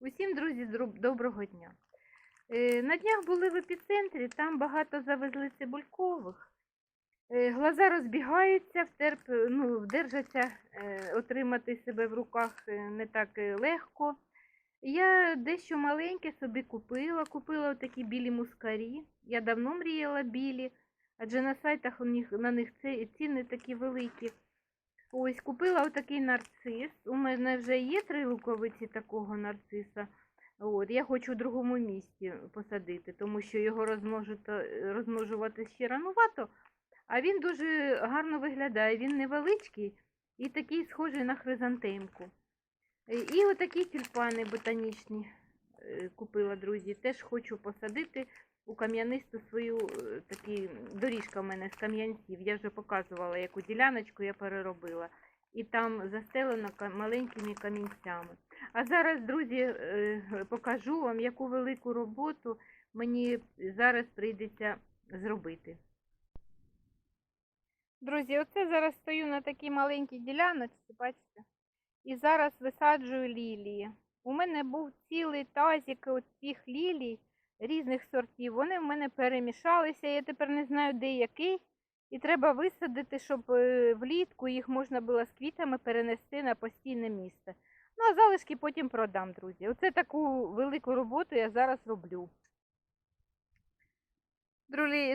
Усім, друзі, доброго дня. Е, На днях були в епіцентрі, там багато завезли цибулькових. Е, Глаза розбігаються, втерп, ну, вдержаться, е, отримати себе в руках не так легко. Я дещо маленьке собі купила. Купила такі білі мускарі. Я давно мріяла білі, адже на сайтах у них, на них ціни такі великі. Ось купила отакий нарцис. У мене вже є три луковиці такого нарциса. От, я хочу в другому місці посадити, тому що його розмножувати ще ранувато, а він дуже гарно виглядає. Він невеличкий і такий схожий на хризантемку. Е, І отакі тюльпани ботанічні е, купила, друзі. Теж хочу посадити у кам'янисту свою е, такі доріжка в мене з кам'янців. Я вже показувала, яку діляночку я переробила. І там застелено маленькими камінцями. А зараз, друзі, е, покажу вам, яку велику роботу мені зараз прийдеться зробити. Друзі, оце зараз стою на такій маленькій діляночці, бачите? І зараз висаджую лілії. У мене був цілий тазик от цих лілій різних сортів. Вони в мене перемішалися. Я тепер не знаю, де який. І треба висадити, щоб е, влітку їх можна було з квітами перенести на постійне місце. Ну, а залишки потім продам, друзі. Оце таку велику роботу я зараз роблю.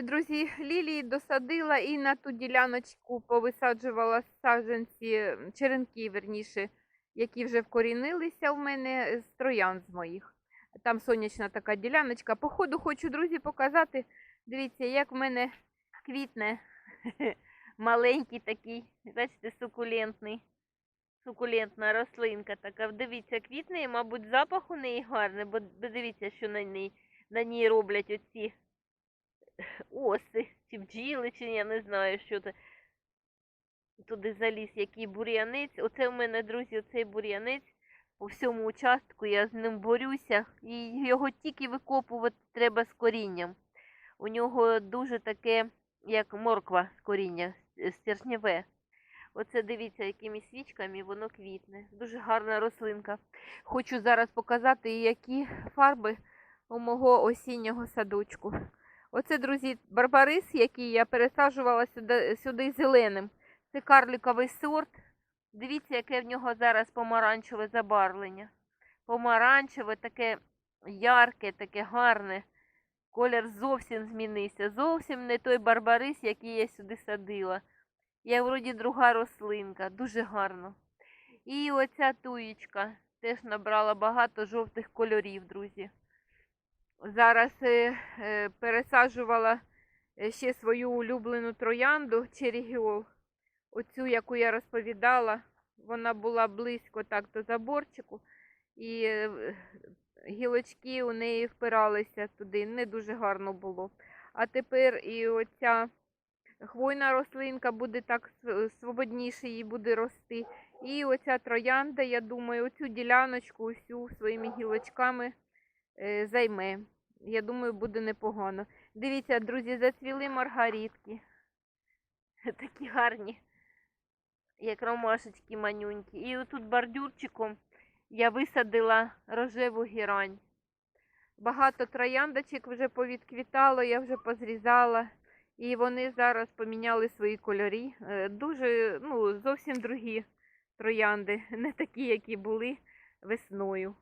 Друзі, лілії досадила і на ту діляночку повисаджувала саджанці черенки, верніше, які вже вкорінилися в мене з троян з моїх. Там сонячна така діляночка. Походу хочу, друзі, показати. Дивіться, як в мене квітне маленький такий, бачите, сукулентний. Сукулентна рослинка така. Дивіться, квітне, і, мабуть, запах у неї гарний, бо дивіться, що на ній, на ній роблять оці оси, чи бджіли, чи я не знаю, що це. Туди заліз який бур'янець. Оце в мене, друзі, оцей бур'янець. По всьому участку я з ним борюся. І його тільки викопувати треба з корінням. У нього дуже таке, як морква з коріння, стержневе. Оце дивіться, якими свічками воно квітне. Дуже гарна рослинка. Хочу зараз показати, які фарби у мого осіннього садочку. Оце, друзі, барбарис, який я пересаджувала сюди, сюди зеленим. Це карликовий сорт. Дивіться, яке в нього зараз помаранчеве забарвлення. Помаранчеве, таке ярке, таке гарне. Колір зовсім змінився. Зовсім не той барбарис, який я сюди садила. Я вроді друга рослинка, дуже гарно. І оця туєчка теж набрала багато жовтих кольорів, друзі. Зараз е, е, пересаджувала е, ще свою улюблену троянду Черігіол. Оцю, яку я розповідала, вона була близько так до заборчику, і е, гілочки у неї впиралися туди. Не дуже гарно було. А тепер і оця хвойна рослинка буде так свободніше їй буде рости. І оця троянда, я думаю, оцю діляночку усю своїми гілочками е, займе. Я думаю, буде непогано. Дивіться, друзі, зацвіли маргаритки. Такі гарні, як ромашечки манюнькі. І отут бордюрчиком я висадила рожеву гірань. Багато трояндочок вже повідквітало, я вже позрізала. І вони зараз поміняли свої кольори. Е, Дуже, ну, зовсім другі троянди, не такі, які були весною.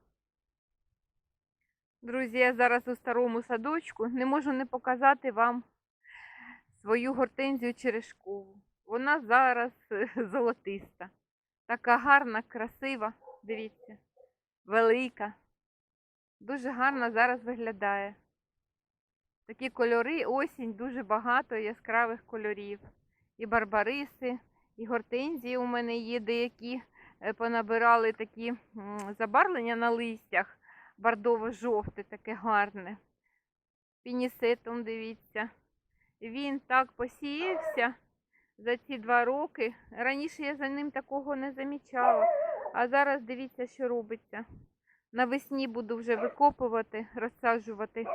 Друзі, я зараз у старому садочку. Не можу не показати вам свою гортензію черешкову. Вона зараз е, золотиста. Така гарна, красива. Дивіться, велика. Дуже гарно зараз виглядає. Такі кольори, осінь, дуже багато яскравих кольорів. І барбариси, і гортензії у мене є деякі е, понабирали такі забарвлення на листях бордово-жовте, таке гарне. Пінісетом, дивіться. Він так посіявся за ці два роки. Раніше я за ним такого не замічала. А зараз дивіться, що робиться. Навесні буду вже викопувати, розсаджувати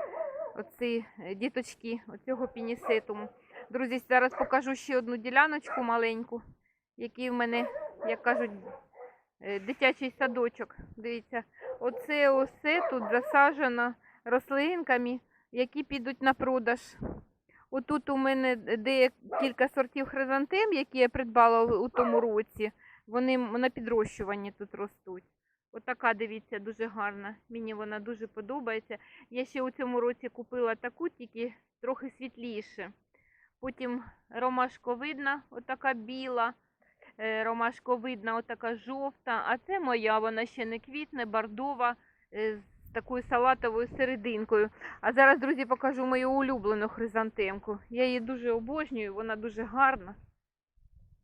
оці е, діточки оцього пінісетуму. Друзі, зараз покажу ще одну діляночку маленьку, які в мене, як кажуть, е, дитячий садочок. Дивіться, оце усе тут засаджено рослинками, які підуть на продаж. Отут у мене декілька сортів хризантем, які я придбала у тому році. Вони на підрощуванні тут ростуть. Отака, дивіться, дуже гарна. Мені вона дуже подобається. Я ще у цьому році купила таку, тільки трохи світліше. Потім ромашковидна, отака біла, е, ромашковидна, отака жовта. А це моя, вона ще не квітне, бордова, е, з такою салатовою серединкою. А зараз, друзі, покажу мою улюблену хризантемку. Я її дуже обожнюю, вона дуже гарна.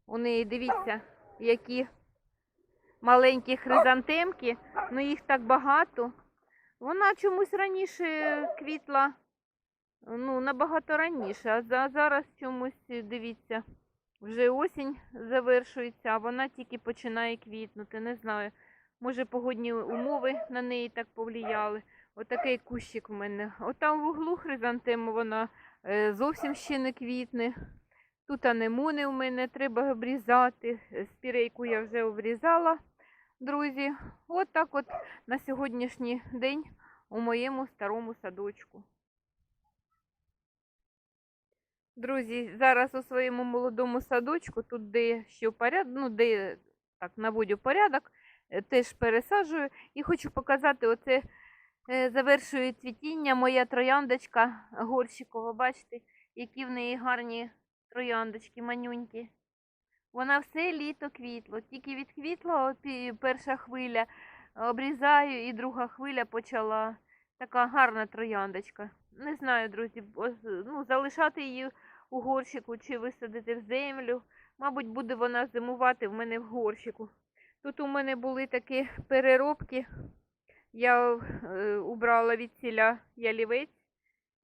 У неї, дивіться, які маленькі хризантемки, ну їх так багато. Вона чомусь раніше квітла, ну, набагато раніше, а зараз чомусь, дивіться, вже осінь завершується, а вона тільки починає квітнути. Не знаю. Може, погодні умови на неї так повлияли. Отакий кущик в мене. Отам в углу хризантему вона е, зовсім ще не квітне. Тут анемони у мене треба обрізати. Е, Спірейку я вже обрізала, друзі. От так от на сьогоднішній день у моєму старому садочку. Друзі, зараз у своєму молодому садочку, тут де що поряд, ну де так наводю порядок, теж пересаджую і хочу показати оце е, завершує цвітіння моя трояндочка горщикова. Бачите, які в неї гарні трояндочки, манюнькі. Вона все літо квітло. Тільки відквітла от і перша хвиля, обрізаю, і друга хвиля почала. Така гарна трояндочка. Не знаю, друзі, ну, залишати її у горщику чи висадити в землю. Мабуть, буде вона зимувати в мене в горщику. Тут у мене були такі переробки. Я е, убрала від ціля ялівець.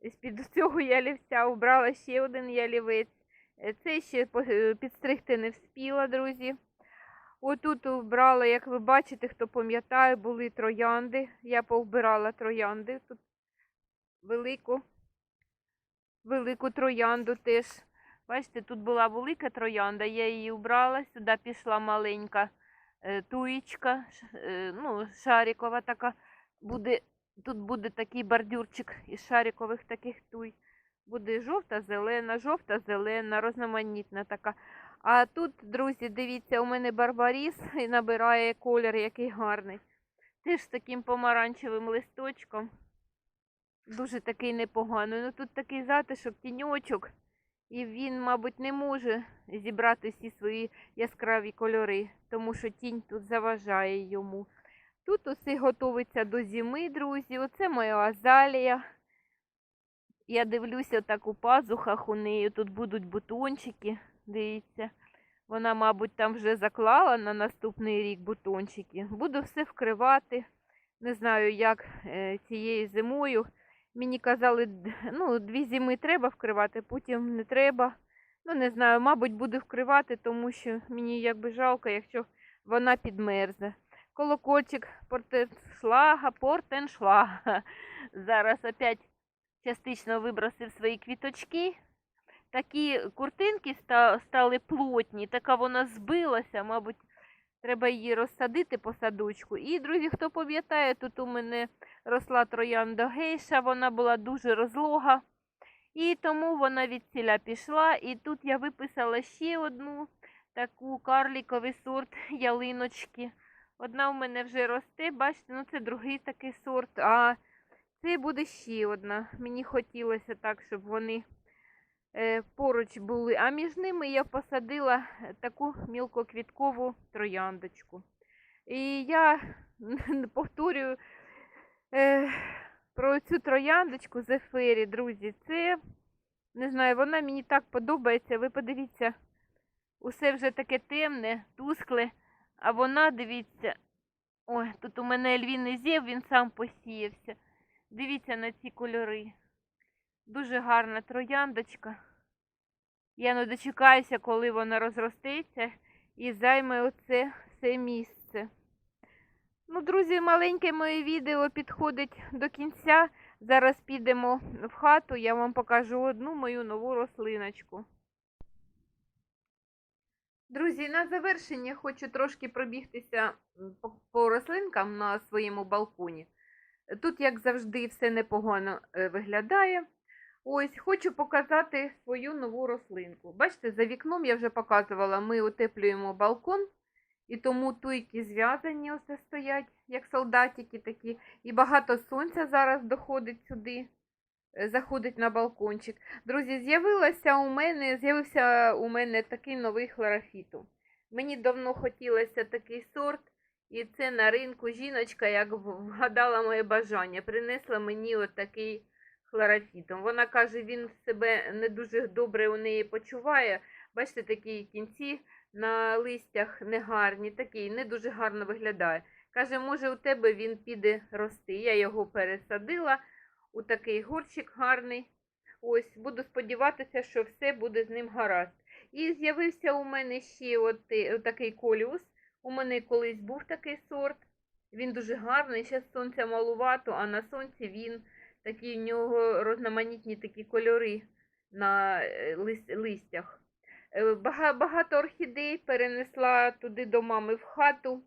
З-під цього ялівця убрала ще один ялівець. Е, Це ще е, підстригти не вспіла, друзі. Отут вбрала, як ви бачите, хто пам'ятає, були троянди. Я повбирала троянди. Тут велику, велику троянду теж. Бачите, тут була велика троянда, я її убрала, сюди пішла маленька туєчка, е, ну, шарикова така. Буде, тут буде такий бордюрчик із шарикових таких туй. Буде жовта, зелена, жовта, зелена, розноманітна така. А тут, друзі, дивіться, у мене барбаріс і набирає колір, який гарний. Теж з таким помаранчевим листочком. Дуже такий непоганий. Ну тут такий затишок, тіньочок. І він, мабуть, не може зібрати всі свої яскраві кольори, тому що тінь тут заважає йому. Тут усе готується до зими, друзі. Оце моя азалія. Я дивлюся так у пазухах у неї. Тут будуть бутончики. Дивіться. Вона, мабуть, там вже заклала на наступний рік бутончики. Буду все вкривати. Не знаю, як е, цією зимою. Мені казали, ну, дві зими треба вкривати, потім не треба. Ну, не знаю, мабуть, буду вкривати, тому що мені якби жалко, якщо вона підмерзне. Колокольчик портеншлага, портеншлага. Зараз опять частично вибросив свої квіточки. Такі куртинки стали плотні, така вона збилася, мабуть, треба її розсадити по садочку. І, друзі, хто пам'ятає, тут у мене росла троянда гейша, вона була дуже розлога. І тому вона від ціля пішла. І тут я виписала ще одну таку карліковий сорт ялиночки. Одна в мене вже росте, бачите, ну це другий такий сорт, а це буде ще одна. Мені хотілося так, щоб вони поруч були. А між ними я посадила таку мілкоквіткову трояндочку. І я повторюю е, про цю трояндочку Зефирі, друзі. Це, не знаю, вона мені так подобається. Ви подивіться, усе вже таке темне, тускле, а вона, дивіться, ой, тут у мене Ельвін зєв, він сам посіявся. Дивіться на ці кольори. Дуже гарна трояндочка. Я не дочекаюся, коли вона розростеться і займе оце все місце. Ну, друзі, маленьке моє відео підходить до кінця. Зараз підемо в хату, я вам покажу одну мою нову рослиночку. Друзі, на завершення хочу трошки пробігтися по, по рослинкам на своєму балконі. Тут, як завжди, все непогано е, виглядає. Ось хочу показати свою нову рослинку. Бачите, за вікном я вже показувала, ми утеплюємо балкон, і тому туйки зв'язані ось стоять, як солдатики такі. І багато сонця зараз доходить сюди, е, заходить на балкончик. Друзі, з'явилося у мене, з'явився у мене такий новий хлорофітум. Мені давно хотілося такий сорт, і це на ринку жіночка, як вгадала моє бажання, принесла мені отакий хлорофітум. Вона каже, він себе не дуже добре у неї почуває. Бачите, такі кінці на листях негарні, такий, не дуже гарно виглядає. Каже, може, у тебе він піде рости. Я його пересадила у такий горщик гарний. Ось, буду сподіватися, що все буде з ним гаразд. І з'явився у мене ще от, е, такий коліус. У мене колись був такий сорт. Він дуже гарний. Зараз сонця малувато, а на сонці він такі у нього різноманітні такі кольори на е, листях. Е, Багато орхідей перенесла туди до мами в хату.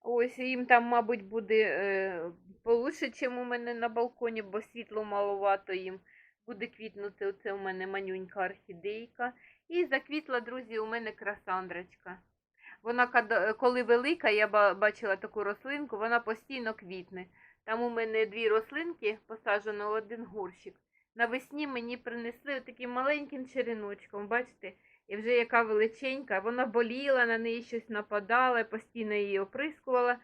Ось їм там, мабуть, буде е, получше, ніж у мене на балконі, бо світло маловато їм. Буде квітнути оце у мене манюнька орхідейка. І заквітла, друзі, у мене красандрочка. Вона, коли велика, я бачила таку рослинку, вона постійно квітне. Там у мене дві рослинки посаджено в один горщик. Навесні мені принесли таким маленьким череночком, бачите, і вже яка величенька. Вона боліла, на неї щось нападало, постійно її оприскувала.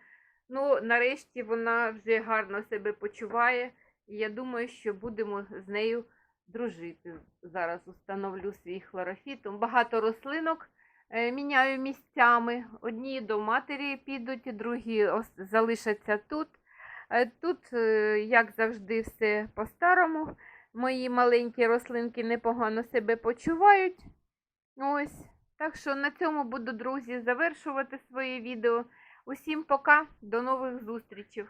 Ну, нарешті вона вже гарно себе почуває. І я думаю, що будемо з нею дружити. Зараз установлю свій хлорофітум. Багато рослинок міняю місцями. Одні до матері підуть, другі залишаться тут. Е, Тут, е, як завжди, все по-старому. Мої маленькі рослинки непогано себе почувають. Ось. Так що на цьому буду, друзі, завершувати своє відео. Усім пока, до нових зустрічей.